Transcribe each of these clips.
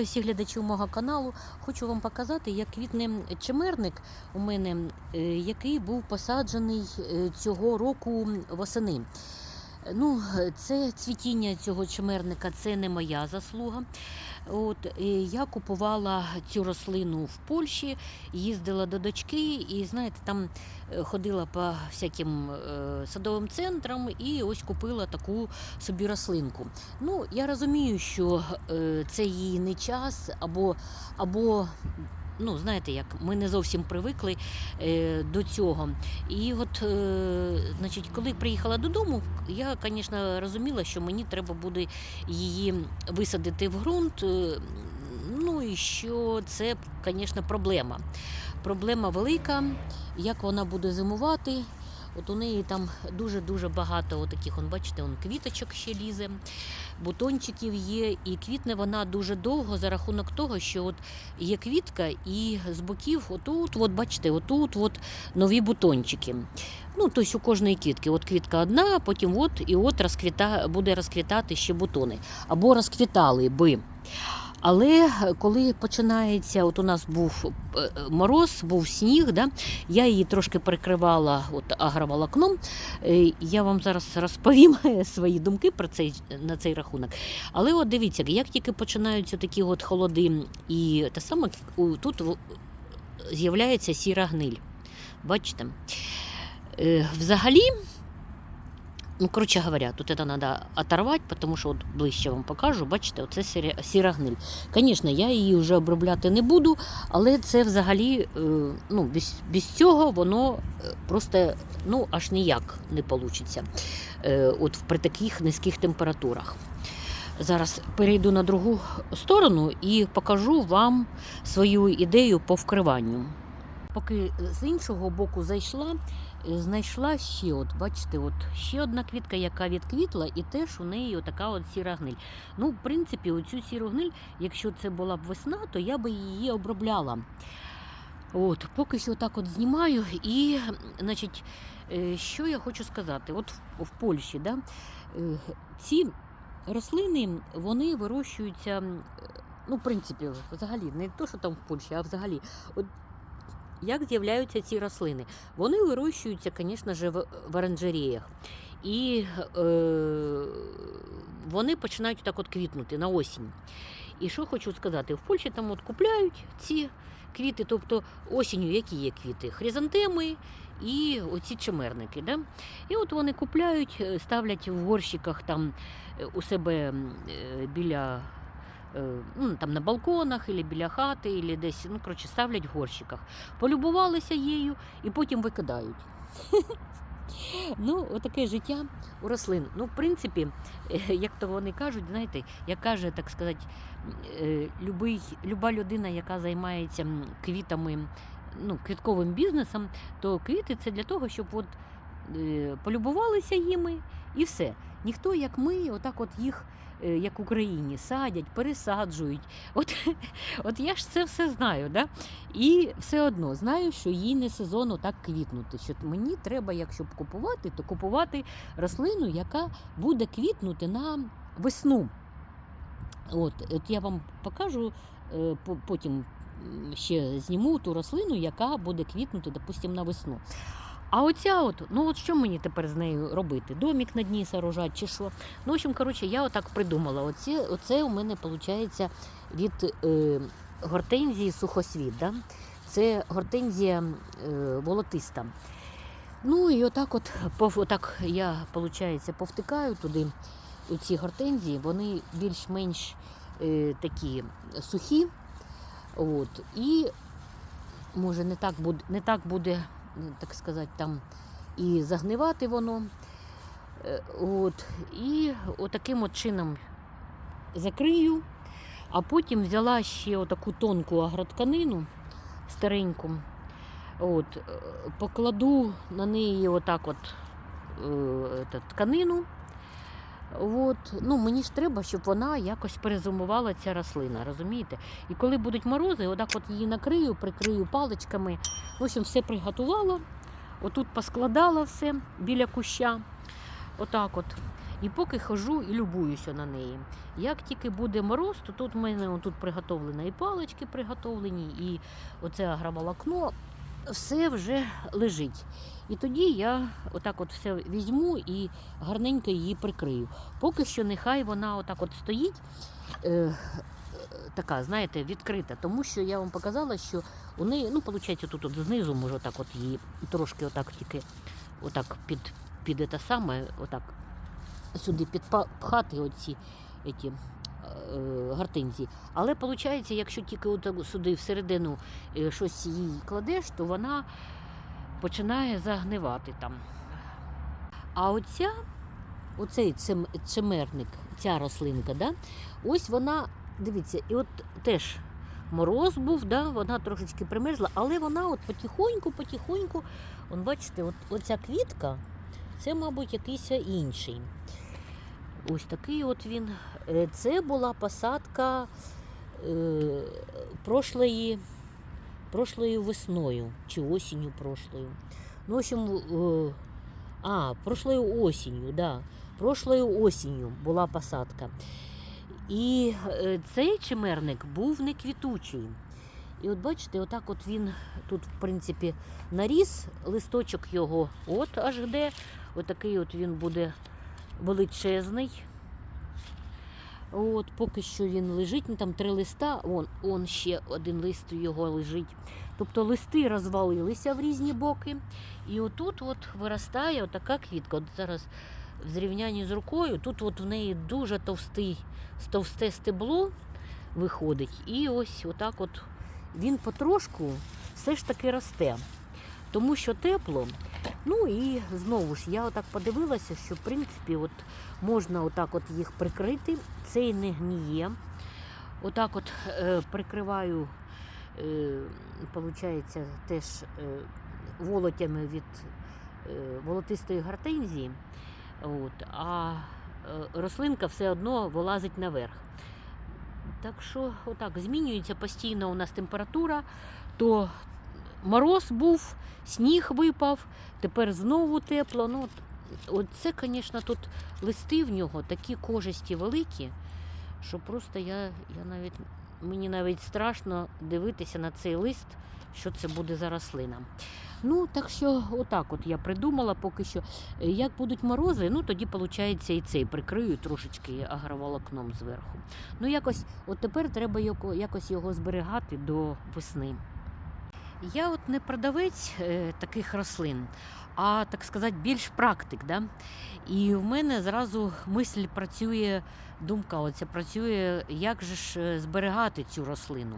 Вітаю всіх глядачів мого каналу. Хочу вам показати, як квітне чимерник у мене, е, який був посаджений е, цього року восени. Ну, це цвітіння цього чимерника це не моя заслуга. От, я купувала цю рослину в Польщі, їздила до дочки, і знаєте, там е, ходила по всяким е, садовим центрам і ось купила таку собі рослинку. Ну, я розумію, що е, це її не час, або, або ну, знаєте, як ми не зовсім привикли е, до цього. І от, е, значить, коли приїхала додому, я, звісно, розуміла, що мені треба буде її висадити в ґрунт. е, Ну і що це, звісно, проблема. Проблема велика, як вона буде зимувати. От у неї там дуже-дуже багато таких, бачите, он квіточок ще лізе, бутончиків є, і квітне вона дуже довго за рахунок того, що от є квітка, і з боків, отут, от, бачите, отут от нові бутончики. Ну, тобто у кожної квітки. От квітка одна, потім от і от розквіта, буде розквітати ще бутони. Або розквітали би. Але коли починається, от у нас був е, мороз, був сніг, да, я її трошки перекривала от, агроволокном. Е, Я вам зараз розповім свої думки про цей, на цей рахунок. Але от дивіться, як тільки починаються такі от холоди, і те саме тут з'являється сіра гниль. Бачите? Е, Взагалі, ну, коротше говоря, тут це треба оторвати, тому що от ближче вам покажу, бачите, оце сіра, гниль. Звісно, я її вже обробляти не буду, але це взагалі е, ну, без, без цього воно е, просто ну, аж ніяк не вийде от при таких низьких температурах. Зараз перейду на другу сторону і покажу вам свою ідею по вкриванню. Поки з іншого боку зайшла, знайшла ще, от бачите, от ще одна квітка, яка відквітла, і теж у неї отака от сіра гниль. Ну, в принципі, оцю сіру гниль, якщо це була б весна, то я би її обробляла. От, поки що так от знімаю. І, значить, е, що я хочу сказати? От в, в Польщі, да, е, ці рослини вони вирощуються, ну, в принципі, взагалі, не то, що там в Польщі, а взагалі. От як з'являються ці рослини? Вони вирощуються, звісно ж, в, оранжереях. І е, вони починають так от квітнути на осінь. І що хочу сказати, в Польщі там от купляють ці квіти, тобто осінню, які є квіти? Хризантеми і оці чимерники. Да? І от вони купляють, е, ставлять в горщиках там е, у себе е, біля. Е, Ну, там на балконах, або біля хати, або десь, ну, коротше, ставлять в горщиках. Полюбувалися їю і потім викидають. Ну, отаке життя у рослин. Ну, в принципі, е, як то вони кажуть, знаєте, як каже, так сказати, е, любий, люба людина, яка займається квітами, ну, квітковим бізнесом, то квіти це для того, щоб от, полюбувалися їми і все. Ніхто, як ми, отак от їх, як в Україні, садять, пересаджують. От, от я ж це все знаю. Да? І все одно знаю, що їй не сезон так квітнути. Що мені треба, якщо б купувати, то купувати рослину, яка буде квітнути на весну. От, от я вам покажу, е, потім ще зніму ту рослину, яка буде квітнути, допустимо, на весну. А оця от, ну от що мені тепер з нею робити? Домік на дні сорожать чи що? Ну, в общем, коротше, я отак придумала. Оце, оце у мене виходить від е, гортензії сухосвіт. Да? Це гортензія е, волотиста. Ну і отак от, отак я, виходить, повтикаю туди ці гортензії, вони більш-менш е, такі сухі. От, і може не так буде, не так буде, так сказати, там і загнивати воно. Е, От, і отаким от чином закрию, а потім взяла ще отаку тонку агротканину стареньку. От, е, покладу на неї отак от е, тканину. От, ну, мені ж треба, щоб вона якось перезимувала ця рослина, розумієте? І коли будуть морози, отак от її накрию, прикрию паличками. В общем, все приготувала. Отут поскладала все біля куща. Отак от. І поки хожу і любуюся на неї. Як тільки буде мороз, то тут в мене тут приготовлено і палички приготовлені, і оце агроволокно, все вже лежить. І тоді я отак от все візьму і гарненько її прикрию. Поки що нехай вона отак от стоїть. Е, така, знаєте, відкрита, тому що я вам показала, що у неї, ну, виходить, тут от знизу може отак от її трошки отак тільки отак під, під це саме, отак сюди підпхати оці эті, е. Але виходить, якщо тільки от сюди всередину е, щось їй кладеш, то вона починає загнивати там. А оця, оцей цимерник, ця рослинка, да, ось вона, дивіться, і от теж мороз був, да, вона трошечки примерзла, але вона от потихоньку, потихоньку, он, бачите, от, оця квітка, це, мабуть, якийсь інший. Ось такий от він. Е, Це була посадка е, прошлої, прошлою весною чи осінню прошлою. Ну, в общем, е, а, прошлою осінню, да. Прошлою осінню була посадка. І е, цей чимерник був не квітучий. І от бачите, отак от він тут, в принципі, наріс, листочок його от аж де. Отакий от він буде величезний. От, поки що він лежить, ну там три листа, он, он ще один лист його лежить. Тобто листи розвалилися в різні боки. І отут от виростає отака квітка. От зараз в зрівнянні з рукою, тут от в неї дуже товстий, товсте стебло виходить. І ось отак от він потрошку все ж таки росте. Тому що тепло. Ну і знову ж я отак подивилася, що в принципі от можна отак от їх прикрити. Цей не гніє. Отак от е, прикриваю, е, теж е, волотями від е, волотистої гортензії. От, а е, рослинка все одно вилазить наверх. Так що, отак, змінюється постійно у нас температура, то мороз був, сніг випав, тепер знову тепло. Ну, от, от це, звісно, тут листи в нього такі кожисті великі, що просто я, я навіть, мені навіть страшно дивитися на цей лист, що це буде за рослина. Ну, так що, отак от я придумала поки що. Як будуть морози, ну тоді, виходить, і цей прикрию трошечки агроволокном зверху. Ну, якось, от тепер треба якось його зберігати до весни. Я от не продавець е, таких рослин, а так сказати, більш практик. Да? І в мене зразу мисль працює, думка оця працює, як же ж е, зберігати цю рослину.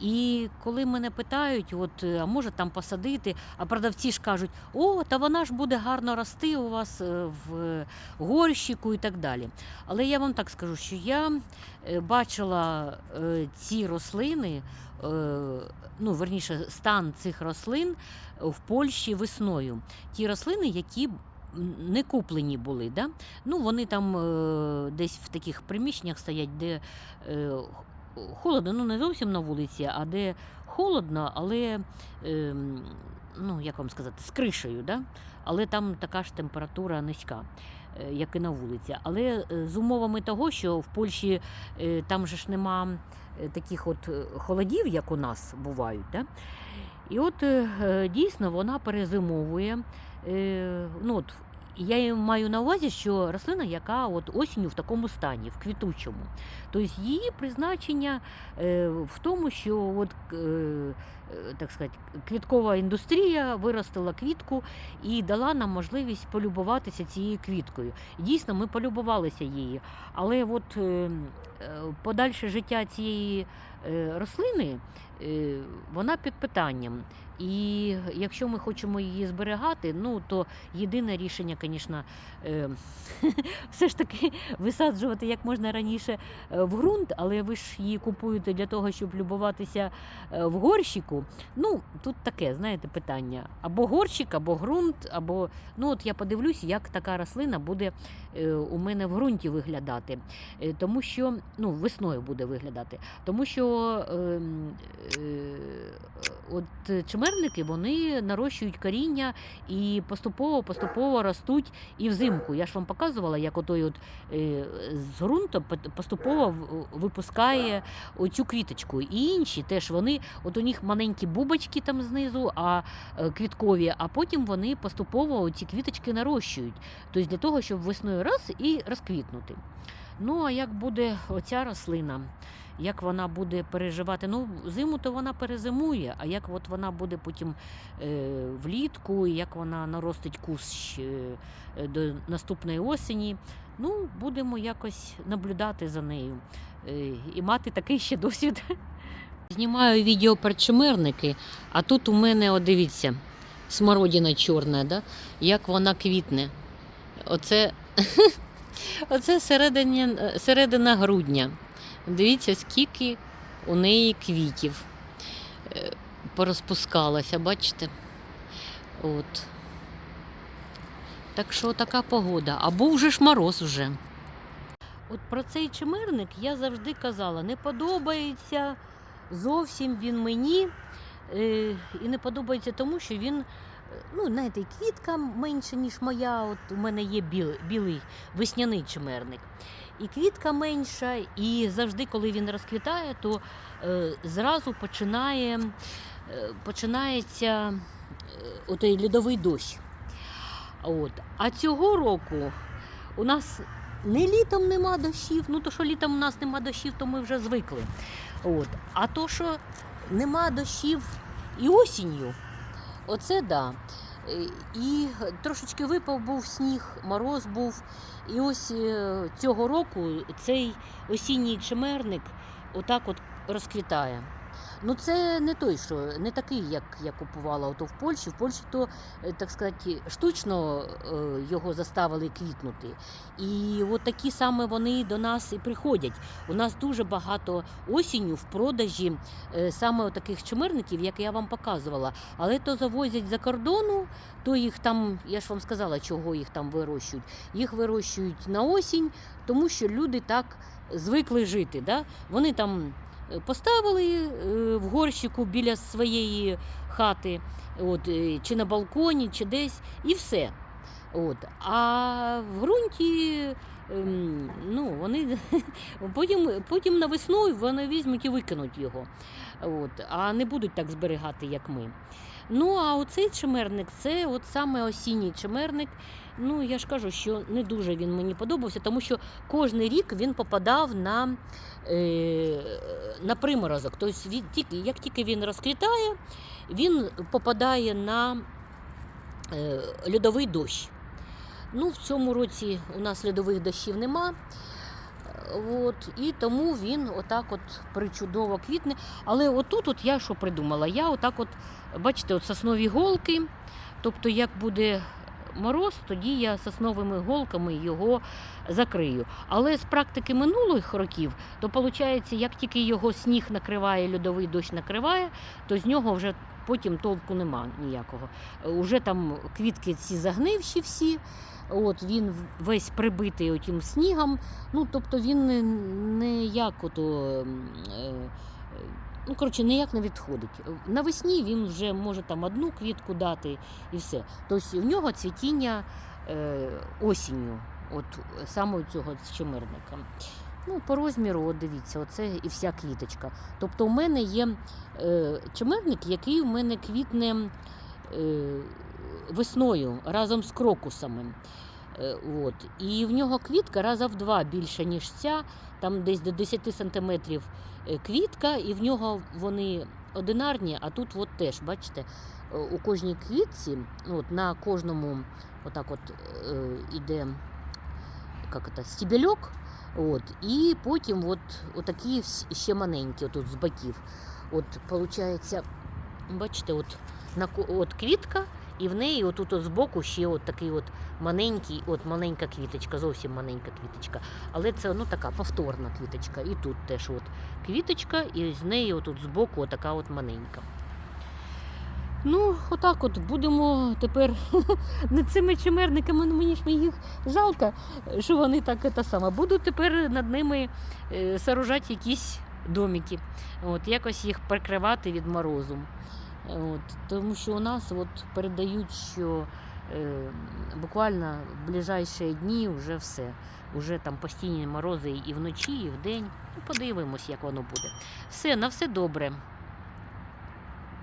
І коли мене питають, от, е, а може там посадити, а продавці ж кажуть, о, та вона ж буде гарно рости у вас е, в горщику і так далі. Але я вам так скажу, що я е, бачила е, ці рослини, е, ну, верніше, стан цих рослин в Польщі весною. Ті рослини, які не куплені були. Да? Ну, вони там е, десь в таких приміщеннях стоять, де е, холодно, ну не зовсім на вулиці, а де холодно, але е, ну, як вам сказати, з кришею, да? але там така ж температура низька. е, Як і на вулиці, але е, з умовами того, що в Польщі е, там же ж нема таких от холодів, як у нас бувають. Да? І от дійсно вона перезимовує. Ну, от, я маю на увазі, що рослина, яка от осінню в такому стані, в квітучому. Тобто її призначення е, в тому, що от, е, так сказати, квіткова індустрія виростила квітку і дала нам можливість полюбуватися цією квіткою. Дійсно, ми полюбувалися її. Але от е, е, подальше життя цієї е, рослини е, вона під питанням. І якщо ми хочемо її зберігати, ну то єдине рішення, звісно, е, все ж таки висаджувати як можна раніше е, в ґрунт, але ви ж її купуєте для того, щоб любуватися е, в горщику. Ну, тут таке, знаєте, питання. Або горщик, або ґрунт, або ну от я подивлюсь, як така рослина буде е, у мене в ґрунті виглядати. Е, Тому що ну, весною буде виглядати. Тому що ем, е, от чимерники вони нарощують коріння і поступово-поступово ростуть і взимку. Я ж вам показувала, як отой от, е, з ґрунту поступово випускає оцю квіточку. І інші теж вони, от у них маленькі бубочки там знизу, а е, квіткові, а потім вони поступово ці квіточки нарощують. Тобто для того, щоб весною раз і розквітнути. Ну, а як буде оця рослина? Як вона буде переживати? Ну, зиму то вона перезимує, а як от вона буде потім е, влітку, як вона наростить кущ е, до наступної осені, ну, будемо якось наблюдати за нею е, і мати такий ще досвід. Знімаю відео про чимерники, а тут у мене, от дивіться, смородина чорна, да? як вона квітне. Оце, оце середині, середина грудня. Дивіться, скільки у неї квітів е, порозпускалося, бачите? От. Так що така погода. А був же ж мороз вже. От про цей чимерник я завжди казала, не подобається зовсім він мені. Е, і не подобається тому, що він, е, ну, знаєте, квітка менша, ніж моя. От у мене є біл, білий весняний чимерник. І квітка менша, і завжди, коли він розквітає, то е, зразу починає, е, починається е, льодовий дощ. От. А цього року у нас не літом нема дощів, ну то що літом у нас нема дощів, то ми вже звикли. От. А то, що нема дощів і осінню, оце да. Е, І трошечки випав був сніг, мороз був. І ось е, цього року цей осінній чимерник отак от розквітає. Ну це не той, що не такий, як я купувала ото в Польщі. В Польщі то, е, так сказати, штучно е, його заставили квітнути. І от такі саме вони до нас і приходять. У нас дуже багато осінню в продажі е, саме таких чимирників, як я вам показувала. Але то завозять за кордону, то їх там, я ж вам сказала, чого їх там вирощують. Їх вирощують на осінь, тому що люди так звикли жити. Да? Вони там поставили е, в горщику біля своєї хати, от, е, чи на балконі, чи десь, і все. От. А в ґрунті ем, ну, вони потім, потім на весну вони візьмуть і викинуть його. От. А не будуть так зберігати, як ми. Ну, а оцей чимерник це от саме осінній чимерник. Ну, я ж кажу, що не дуже він мені подобався, тому що кожен рік він попадав на, е, на приморозок. Тобто, він, тільки, як тільки він розквітає, він попадає на е, льодовий дощ. Ну, в цьому році у нас льодових дощів нема. От, і тому він отак от причудово квітне. Але отут от я що придумала? Я отак от, бачите, от соснові голки. Тобто, як буде мороз, тоді я сосновими голками його закрию. Але з практики минулих років, то виходить, як тільки його сніг накриває, льодовий дощ накриває, то з нього вже потім толку нема ніякого. Уже там квітки ці загнивші всі. От він весь прибитий отім снігом. Ну, тобто він не, як ото. Е, Ну, коротше, ніяк не відходить. Навесні він вже може там одну квітку дати і все. Тобто в нього цвітіння е, осінню, от саме цього чимирника. Ну, по розміру, от дивіться, оце і вся квіточка. Тобто, у мене є е, чимирник, який у мене квітне е, весною разом з крокусами. Е, От. І в нього квітка раза в два більша, ніж ця, там десь до 10 сантиметрів е, квітка, і в нього вони одинарні, а тут от теж, бачите, е, у кожній квітці, от, на кожному отак от іде як це, стібельок, от, і потім от, отакі ще маленькі отут з боків. От, виходить, бачите, от, на, от квітка, і в неї отут от збоку ще от такий от маленький, от маленька квіточка, зовсім маленька квіточка. Але це ну, така повторна квіточка. І тут теж от квіточка, і з неї отут збоку от така от маленька. Ну, отак от будемо тепер над цими чимерниками, ну мені ж їх жалко, що вони так це саме. Буду тепер над ними е, сооружати якісь домики. От, якось їх прикривати від морозу. От, тому що у нас от передають, що е, буквально в ближайші дні вже все. Уже там постійні морози і вночі, і вдень. Ну, Подивимось, як воно буде. Все, на все добре.